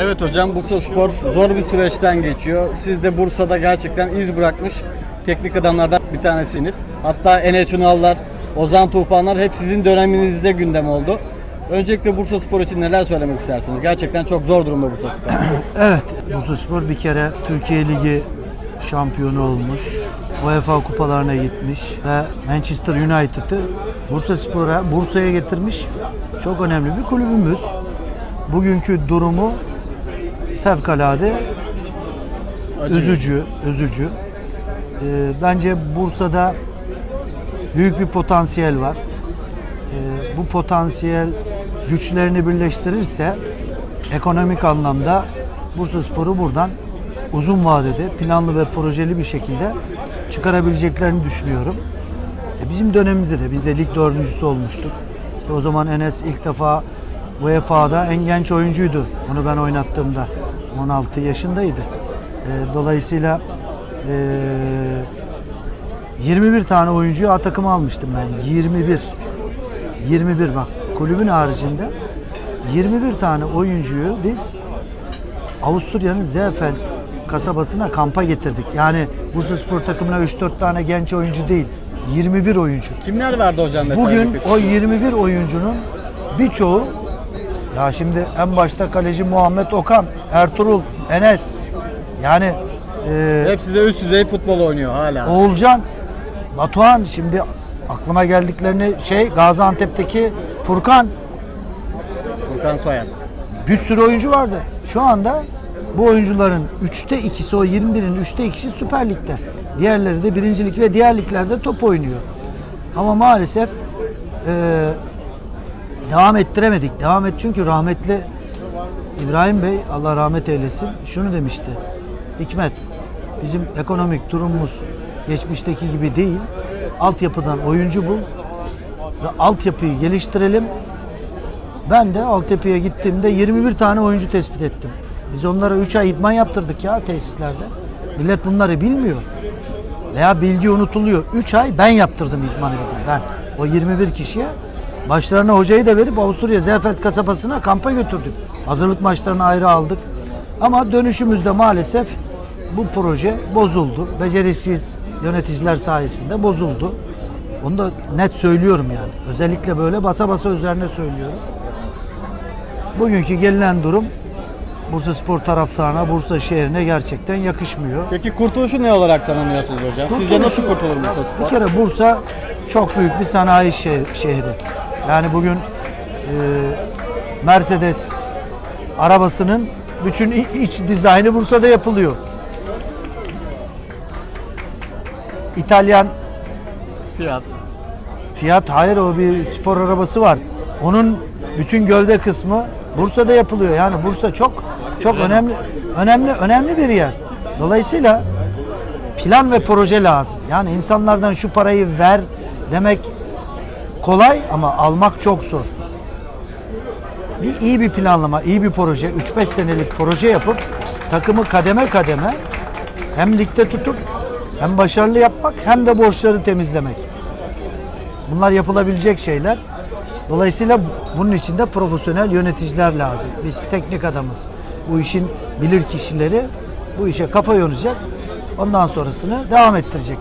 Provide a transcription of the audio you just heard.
Evet hocam Bursa Spor zor bir süreçten geçiyor. Siz de Bursa'da gerçekten iz bırakmış teknik adamlardan bir tanesiniz. Hatta Enes Ünallar, Ozan Tufanlar hep sizin döneminizde gündem oldu. Öncelikle Bursa Spor için neler söylemek istersiniz? Gerçekten çok zor durumda Bursa Spor. Evet, Bursaspor bir kere Türkiye Ligi şampiyonu olmuş. UEFA kupalarına gitmiş ve Manchester United'ı Bursaspor'a Bursa'ya getirmiş. Çok önemli bir kulübümüz. Bugünkü durumu fevkalade Acı. üzücü, üzücü. Ee, bence Bursa'da büyük bir potansiyel var. Ee, bu potansiyel güçlerini birleştirirse ekonomik anlamda Bursaspor'u buradan uzun vadede planlı ve projeli bir şekilde çıkarabileceklerini düşünüyorum. E, bizim dönemimizde de biz de lig dördüncüsü olmuştuk. İşte o zaman Enes ilk defa UEFA'da en genç oyuncuydu. Onu ben oynattığımda 16 yaşındaydı. E, dolayısıyla e, 21 tane oyuncuyu A takıma almıştım ben. 21. 21 bak kulübün haricinde 21 tane oyuncuyu biz Avusturya'nın Seefeld kasabasına kampa getirdik. Yani Bursa Spor takımına 3-4 tane genç oyuncu değil. 21 oyuncu. Kimler vardı hocam mesela? Bugün o 21 oyuncunun birçoğu ya şimdi en başta kaleci Muhammed Okan, Ertuğrul, Enes yani e, Hepsi de üst düzey futbol oynuyor hala. Oğulcan, Batuhan şimdi aklıma geldiklerini şey Gaziantep'teki Furkan Furkan Soyan. bir sürü oyuncu vardı. Şu anda bu oyuncuların 3'te 2'si o 21'in 3'te 2'si Süper Lig'de. Diğerleri de birincilik ve diğer liglerde top oynuyor. Ama maalesef eee, devam ettiremedik. Devam et çünkü rahmetli İbrahim Bey Allah rahmet eylesin şunu demişti. Hikmet bizim ekonomik durumumuz geçmişteki gibi değil. Altyapıdan oyuncu bul ve altyapıyı geliştirelim. Ben de altyapıya gittiğimde 21 tane oyuncu tespit ettim. Biz onlara 3 ay idman yaptırdık ya tesislerde. Millet bunları bilmiyor. Veya bilgi unutuluyor. 3 ay ben yaptırdım idmanı ben. O 21 kişiye başlarına hocayı da verip Avusturya Seefeld kasabasına kampa götürdük. Hazırlık maçlarını ayrı aldık. Ama dönüşümüzde maalesef bu proje bozuldu. Beceriksiz yöneticiler sayesinde bozuldu. Onu da net söylüyorum yani. Özellikle böyle basa basa üzerine söylüyorum. Bugünkü gelinen durum Bursa Spor taraftarına, Bursa şehrine gerçekten yakışmıyor. Peki kurtuluşu ne olarak tanımlıyorsunuz hocam? Sizce Kurtuluşu- nasıl kurtulur Bursa Bir Spor? kere Bursa çok büyük bir sanayi şe- şehri. Yani bugün e, Mercedes arabasının bütün iç dizaynı Bursa'da yapılıyor. İtalyan Fiyat. Fiat hayır o bir spor arabası var. Onun bütün gövde kısmı Bursa'da yapılıyor. Yani Bursa çok çok önemli önemli önemli bir yer. Dolayısıyla plan ve proje lazım. Yani insanlardan şu parayı ver demek kolay ama almak çok zor. Bir iyi bir planlama, iyi bir proje, 3-5 senelik proje yapıp takımı kademe kademe hem ligde tutup hem başarılı yapmak hem de borçları temizlemek. Bunlar yapılabilecek şeyler. Dolayısıyla bunun için de profesyonel yöneticiler lazım. Biz teknik adamız. Bu işin bilir kişileri bu işe kafa yoracak. Ondan sonrasını devam ettirecek.